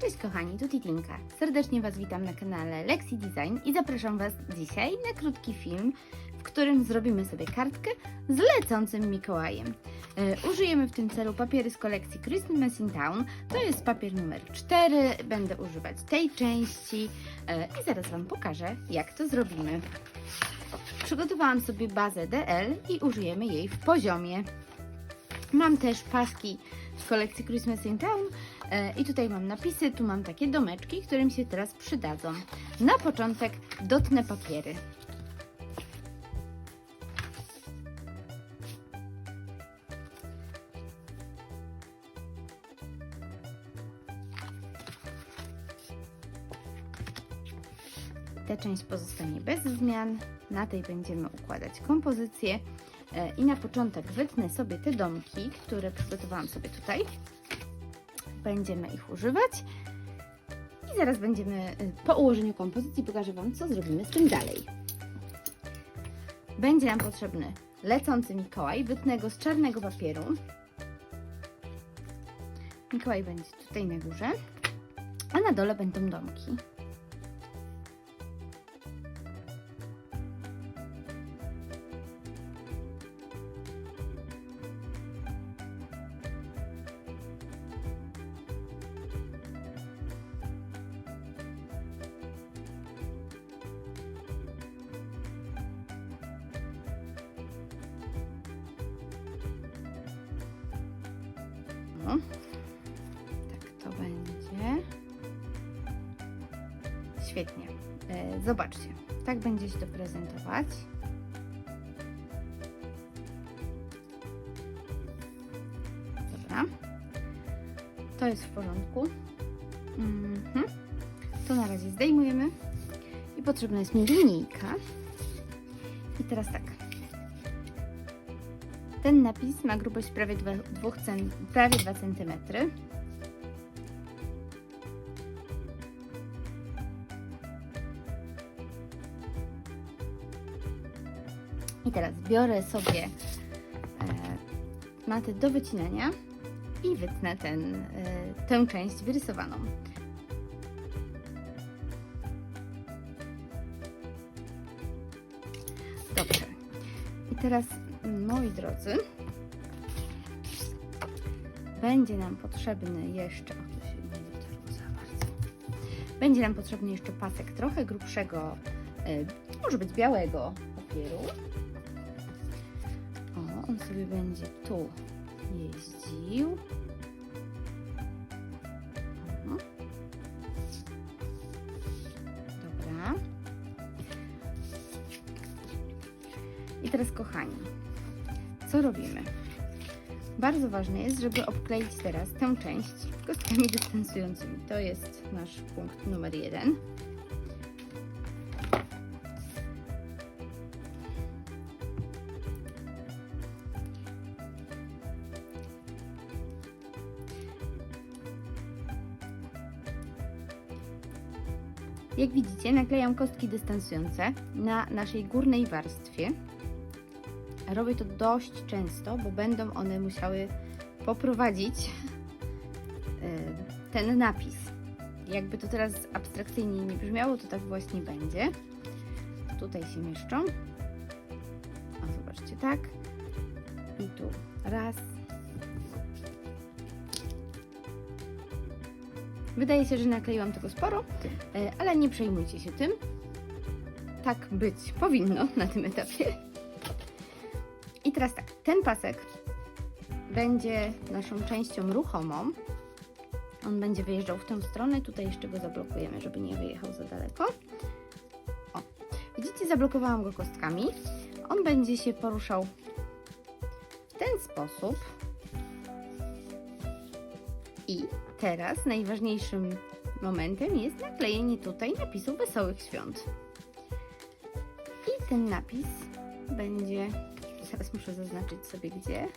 Cześć kochani, tu Titinka. Serdecznie Was witam na kanale Lexi Design i zapraszam Was dzisiaj na krótki film, w którym zrobimy sobie kartkę z lecącym Mikołajem. E, użyjemy w tym celu papiery z kolekcji Christmas in Town. To jest papier numer 4. Będę używać tej części e, i zaraz Wam pokażę, jak to zrobimy. Przygotowałam sobie bazę DL i użyjemy jej w poziomie. Mam też paski z kolekcji Christmas in Town i tutaj mam napisy, tu mam takie domeczki, którym się teraz przydadzą. Na początek dotnę papiery. Ta część pozostanie bez zmian. Na tej będziemy układać kompozycję. E, I na początek wytnę sobie te domki, które przygotowałam sobie tutaj. Będziemy ich używać. I zaraz będziemy e, po ułożeniu kompozycji pokażę Wam, co zrobimy z tym dalej. Będzie nam potrzebny lecący Mikołaj. Wytnę go z czarnego papieru. Mikołaj będzie tutaj na górze, a na dole będą domki. Tak to będzie. Świetnie. E, zobaczcie, tak będzie się to prezentować. Dobra. To jest w porządku. Mhm. To na razie zdejmujemy. I potrzebna jest mi linijka. I teraz tak. Ten napis ma grubość prawie 2, cm, prawie 2 cm. I teraz biorę sobie e, matę do wycinania i wytnę ten, e, tę część wyrysowaną. Dobrze. I teraz, moi drodzy, będzie nam potrzebny jeszcze. Będzie nam potrzebny jeszcze pasek trochę grubszego, e, może być białego papieru. O, on sobie będzie tu jeździł. O. Dobra. I teraz, kochani, co robimy? Bardzo ważne jest, żeby obkleić teraz tę część kostkami dystansującymi. To jest nasz punkt numer jeden. Jak widzicie, naklejam kostki dystansujące na naszej górnej warstwie. Robię to dość często, bo będą one musiały poprowadzić e, ten napis. Jakby to teraz abstrakcyjnie nie brzmiało, to tak właśnie będzie. Tutaj się mieszczą. O, zobaczcie, tak. I tu raz. Wydaje się, że nakleiłam tego sporo, e, ale nie przejmujcie się tym. Tak być powinno na tym etapie. Teraz tak, ten pasek będzie naszą częścią ruchomą. On będzie wyjeżdżał w tę stronę. Tutaj jeszcze go zablokujemy, żeby nie wyjechał za daleko. O, widzicie, zablokowałam go kostkami. On będzie się poruszał w ten sposób. I teraz najważniejszym momentem jest naklejenie tutaj napisu Wesołych Świąt. I ten napis będzie Teraz muszę zaznaczyć sobie gdzie.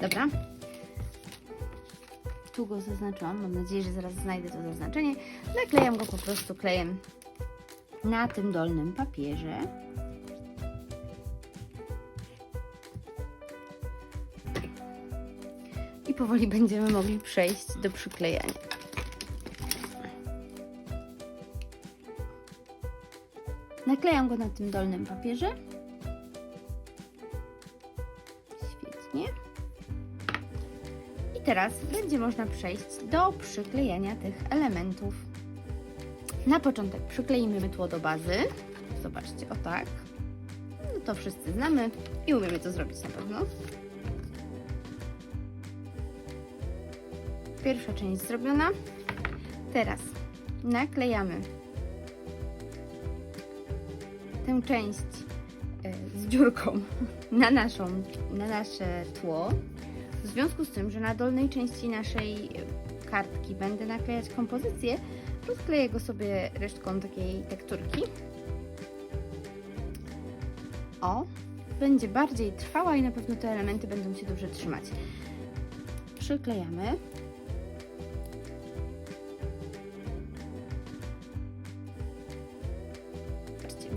Dobra. Tu go zaznaczyłam. Mam nadzieję, że zaraz znajdę to zaznaczenie. Naklejam go po prostu klejem na tym dolnym papierze. Powoli będziemy mogli przejść do przyklejania. Naklejam go na tym dolnym papierze. Świetnie. I teraz będzie można przejść do przyklejania tych elementów. Na początek przykleimy mydło do bazy. Zobaczcie, o tak. No to wszyscy znamy i umiemy to zrobić na pewno. Pierwsza część zrobiona. Teraz naklejamy tę część e, z dziurką na, naszą, na nasze tło. W związku z tym, że na dolnej części naszej kartki będę naklejać kompozycję, rozkleję go sobie resztką takiej tekturki. O, będzie bardziej trwała i na pewno te elementy będą się dobrze trzymać. Przyklejamy.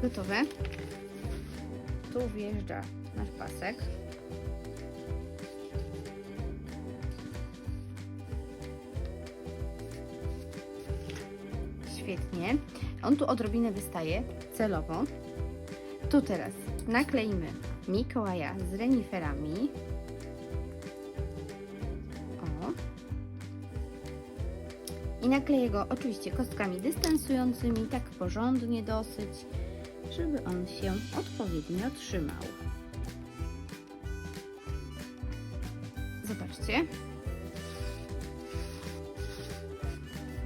Gotowe. Tu wjeżdża nasz pasek. Świetnie. On tu odrobinę wystaje celowo. Tu teraz nakleimy Mikołaja z reniferami. O. I nakleję go oczywiście kostkami dystansującymi, tak porządnie dosyć, żeby on się odpowiednio trzymał. Zobaczcie.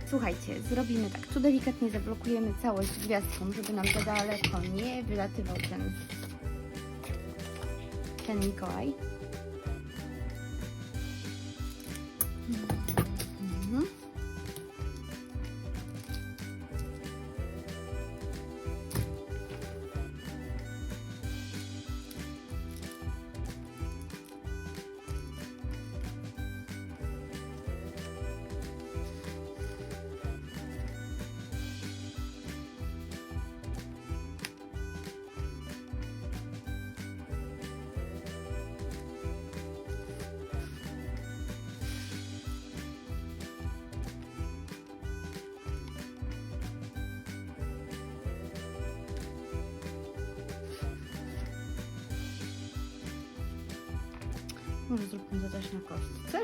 Słuchajcie, zrobimy tak. Tu delikatnie zablokujemy całość gwiazdką, żeby nam za daleko nie wylatywał ten, ten Mikołaj. Może zróbmy to też na kostce.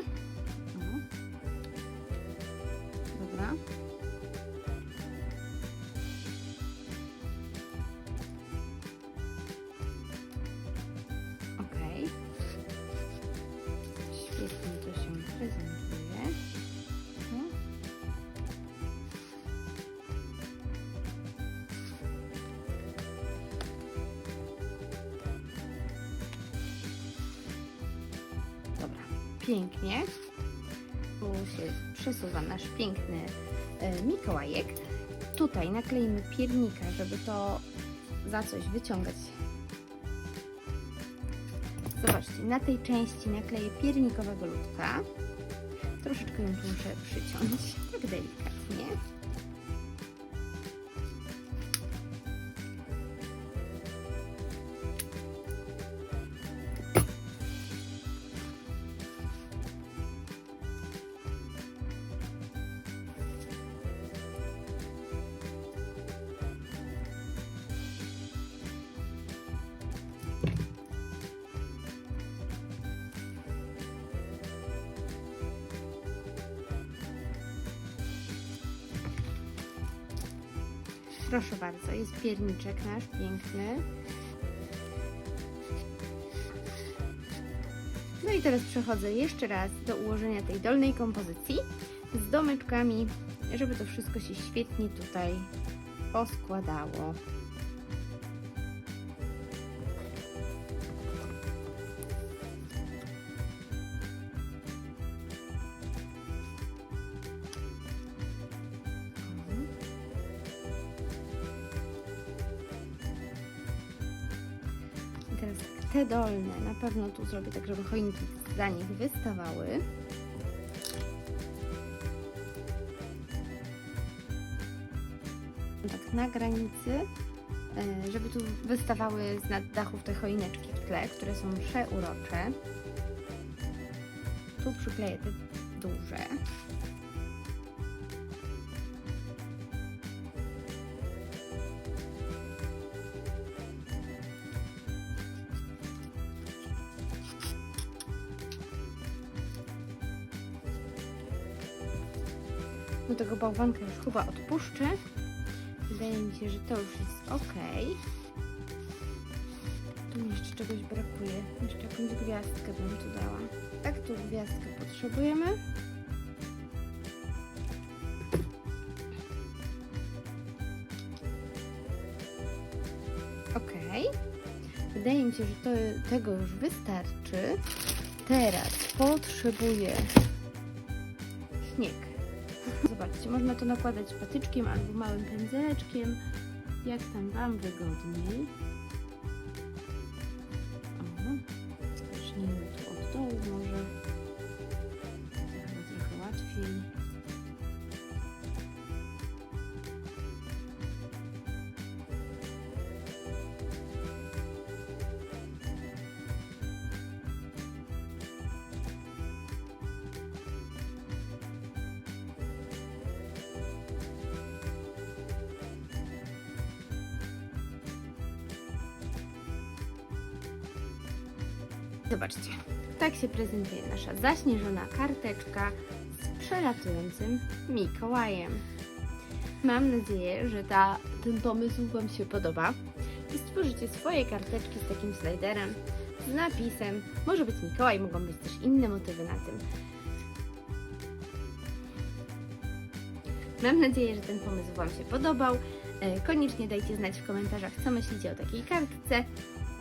Pięknie. Tu się przesuwa nasz piękny e, Mikołajek. Tutaj nakleimy piernika, żeby to za coś wyciągać. Zobaczcie, na tej części nakleję piernikowego ludka. Troszeczkę ją muszę przyciąć, tak delikatnie. Proszę bardzo, jest pierniczek nasz piękny. No i teraz przechodzę jeszcze raz do ułożenia tej dolnej kompozycji z domyczkami, żeby to wszystko się świetnie tutaj poskładało. Te dolne na pewno tu zrobię tak, żeby choinki za nich wystawały. tak na granicy, e, żeby tu wystawały z nad dachów te choineczki w tle, które są przeurocze. Tu przykleję te duże. No tego bałwanka już chyba odpuszczę. Wydaje mi się, że to już jest ok. Tu mi jeszcze czegoś brakuje. Jeszcze jakąś gwiazdkę bym tu dała. Tak, tu gwiazdkę potrzebujemy. Ok. Wydaje mi się, że to, tego już wystarczy. Teraz potrzebuję śnieg. Można to nakładać patyczkiem albo małym pędzeleczkiem, jak tam Wam wygodniej. Zobaczcie, tak się prezentuje nasza zaśnieżona karteczka z przelatującym Mikołajem. Mam nadzieję, że ta, ten pomysł Wam się podoba i stworzycie swoje karteczki z takim sliderem, z napisem. Może być Mikołaj, mogą być też inne motywy na tym. Mam nadzieję, że ten pomysł Wam się podobał. E, Koniecznie dajcie znać w komentarzach, co myślicie o takiej kartce.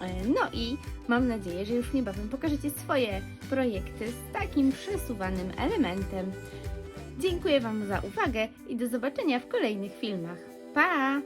E, No i mam nadzieję, że już niebawem pokażecie swoje projekty z takim przesuwanym elementem. Dziękuję Wam za uwagę i do zobaczenia w kolejnych filmach. Pa!